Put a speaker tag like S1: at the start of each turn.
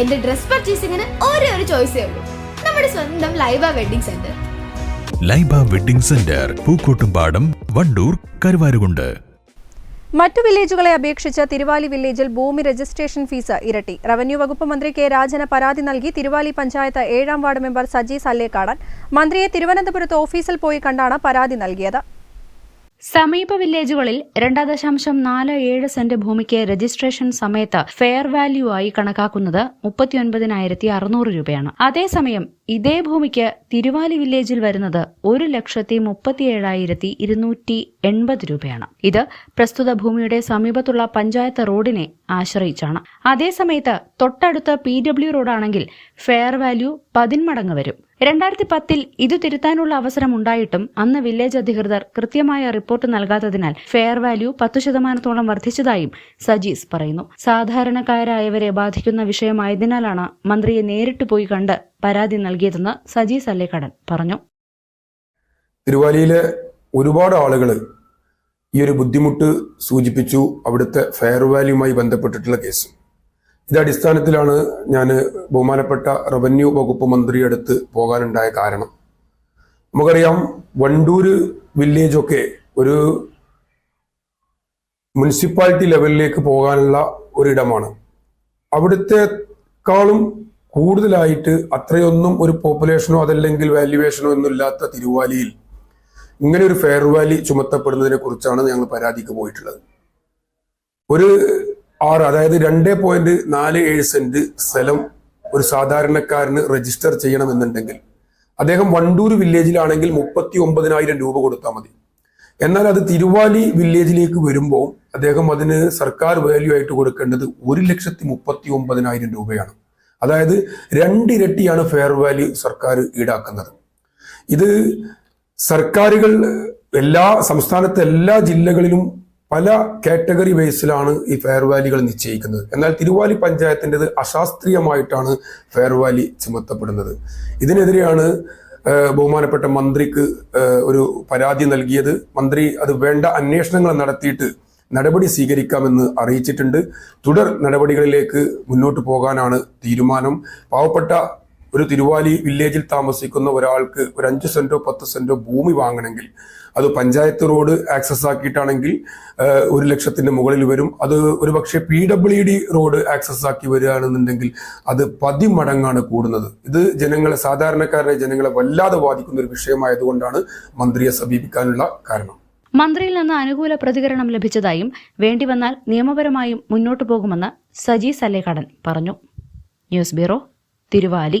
S1: എന്റെ ഡ്രസ് പർച്ചേസിംഗിന് ഒരേ ഒരു ചോയ്സേ ഉള്ളൂ. നമ്മുടെ സ്വന്തം Laiba wedding centre.
S2: Laiba wedding centre Pookkottumpadam Wandoor Karuvarakundu.
S3: മറ്റു വില്ലേജുകളെ അപേക്ഷിച്ച് തിരുവാലി വില്ലേജിൽ ഭൂമി രജിസ്ട്രേഷൻ ഫീസ് ഇരട്ടി. റവന്യൂ വകുപ്പ് മന്ത്രി കെ രാജന് പരാതി നൽകി തിരുവാലി പഞ്ചായത്ത് ഏഴാം വാർഡ് മെമ്പർ സജി സല്ലേക്കാടൻ മന്ത്രിയെ തിരുവനന്തപുരത്ത് ഓഫീസിൽ പോയി കണ്ടാണ് പരാതി നൽകിയത്.
S4: സമീപ വില്ലേജുകളിൽ രണ്ട് ദശാംശം നാല് ഏഴ് സെന്റ് ഭൂമിക്ക് രജിസ്ട്രേഷൻ സമയത്ത് ഫെയർ വാല്യൂ ആയി കണക്കാക്കുന്നത് മുപ്പത്തിയൊൻപതിനായിരത്തി അറുന്നൂറ് രൂപയാണ്. അതേസമയം ഇതേ ഭൂമിക്ക് തിരുവാലി വില്ലേജിൽ വരുന്നത് ഒരു ലക്ഷത്തി മുപ്പത്തിയേഴായിരത്തി ഇരുന്നൂറ്റി എൺപത് രൂപയാണ്. ഇത് പ്രസ്തുത ഭൂമിയുടെ സമീപത്തുള്ള പഞ്ചായത്ത് റോഡിനെ ആശ്രയിച്ചാണ്. അതേസമയത്ത് തൊട്ടടുത്ത പി ഡബ്ല്യു റോഡാണെങ്കിൽ ഫെയർ വാല്യൂ പതിന്മടങ്ങ് വരും. രണ്ടായിരത്തി പത്തിൽ ഇത് തിരുത്താനുള്ള അവസരം ഉണ്ടായിട്ടും അന്ന് വില്ലേജ് അധികൃതർ കൃത്യമായ റിപ്പോർട്ട് നൽകാത്തതിനാൽ ഫെയർ വാല്യൂ പത്തു ശതമാനത്തോളം വർദ്ധിച്ചതായും സജീസ് പറയുന്നു. സാധാരണക്കാരായവരെ ബാധിക്കുന്ന വിഷയമായതിനാലാണ് മന്ത്രിയെ നേരിട്ട് പോയി കണ്ട് പരാതി നൽകിയതെന്ന് സജീസ് അല്ലേക്കടൻ പറഞ്ഞു.
S5: തിരുവാലിയിലെ ഒരുപാട് ആളുകൾ ഈ ഒരു ബുദ്ധിമുട്ട് സൂചിപ്പിച്ചു അവിടുത്തെ ഫെയർ വാല്യൂമായി ബന്ധപ്പെട്ടിട്ടുള്ള കേസ്. ഇത് അടിസ്ഥാനത്തിലാണ് ഞാൻ ബഹുമാനപ്പെട്ട റവന്യൂ വകുപ്പ് മന്ത്രിയുടെ അടുത്ത് പോകാനുണ്ടായ കാരണം. നമുക്കറിയാം വണ്ടൂര് വില്ലേജൊക്കെ ഒരു മുനിസിപ്പാലിറ്റി ലെവലിലേക്ക് പോകാനുള്ള ഒരിടമാണ്. അവിടുത്തെക്കാളും കൂടുതലായിട്ട് അത്രയൊന്നും ഒരു പോപ്പുലേഷനോ അതല്ലെങ്കിൽ വാല്യുവേഷനോ ഒന്നും ഇല്ലാത്ത തിരുവാലിയിൽ ഇങ്ങനെ ഒരു ഫെയർ വാലി ചുമത്തപ്പെടുന്നതിനെ കുറിച്ചാണ് ഞങ്ങൾ പരാതിക്ക് പോയിട്ടുള്ളത്. ഒരു ആറ് അതായത് രണ്ട് പോയിന്റ് നാല് ഏഴ് സെന്റ് സ്ഥലം ഒരു സാധാരണക്കാരന് രജിസ്റ്റർ ചെയ്യണമെന്നുണ്ടെങ്കിൽ. അദ്ദേഹം വണ്ടൂർ വില്ലേജിലാണെങ്കിൽ മുപ്പത്തി ഒമ്പതിനായിരം രൂപ കൊടുത്താൽ മതി. എന്നാൽ അത് തിരുവാലി വില്ലേജിലേക്ക് വരുമ്പോൾ അദ്ദേഹം അതിന് സർക്കാർ വാല്യൂ ആയിട്ട് കൊടുക്കേണ്ടത് ഒരു ലക്ഷത്തി മുപ്പത്തി ഒമ്പതിനായിരം രൂപയാണ്. അതായത് രണ്ടിരട്ടിയാണ് ഫെയർ വാല്യൂ സർക്കാർ ഈടാക്കുന്നത്. ഇത് സർക്കാരുകൾ എല്ലാ സംസ്ഥാനത്തെ എല്ലാ ജില്ലകളിലും പല കാറ്റഗറി ബേസിലാണ് ഈ ഫെയർ വാലികൾ നിശ്ചയിക്കുന്നത്. എന്നാൽ തിരുവാലി പഞ്ചായത്തിന്റെത് അശാസ്ത്രീയമായിട്ടാണ് ഫെയർ വാലി ചുമത്തപ്പെടുന്നത്. ഇതിനെതിരെയാണ് ബഹുമാനപ്പെട്ട മന്ത്രിക്ക് ഒരു പരാതി നൽകിയത്. മന്ത്രി അത് വേണ്ട അന്വേഷണങ്ങൾ നടത്തിയിട്ട് നടപടി സ്വീകരിക്കാമെന്ന് അറിയിച്ചിട്ടുണ്ട്. തുടർ നടപടികളിലേക്ക് മുന്നോട്ട് പോകാനാണ് തീരുമാനം. പാവപ്പെട്ട ഒരു തിരുവാലി വില്ലേജിൽ താമസിക്കുന്ന ഒരാൾക്ക് ഒരു അഞ്ച് സെന്റോ പത്ത് സെന്റോ ഭൂമി വാങ്ങണമെങ്കിൽ അത് പഞ്ചായത്ത് റോഡ് ആക്സസ് ആക്കിയിട്ടാണെങ്കിൽ ഒരു ലക്ഷത്തിന്റെ മുകളിൽ വരും. അത് ഒരു പക്ഷേ P W D road access ആക്കി വരികയാണെന്നുണ്ടെങ്കിൽ അത് പതിമടങ്ങാണ് കൂടുന്നത്. ഇത് ജനങ്ങളെ സാധാരണക്കാരെ ജനങ്ങളെ വല്ലാതെ ബാധിക്കുന്ന ഒരു വിഷയമായതുകൊണ്ടാണ് മന്ത്രിയെ സമീപിക്കാനുള്ള കാരണം.
S4: മന്ത്രിയിൽ നിന്ന് അനുകൂല പ്രതികരണം ലഭിച്ചതായും വേണ്ടിവന്നാൽ നിയമപരമായും മുന്നോട്ടു പോകുമെന്ന് സജി സല്ലേഖടൻ പറഞ്ഞു. News bureau Thiruvali.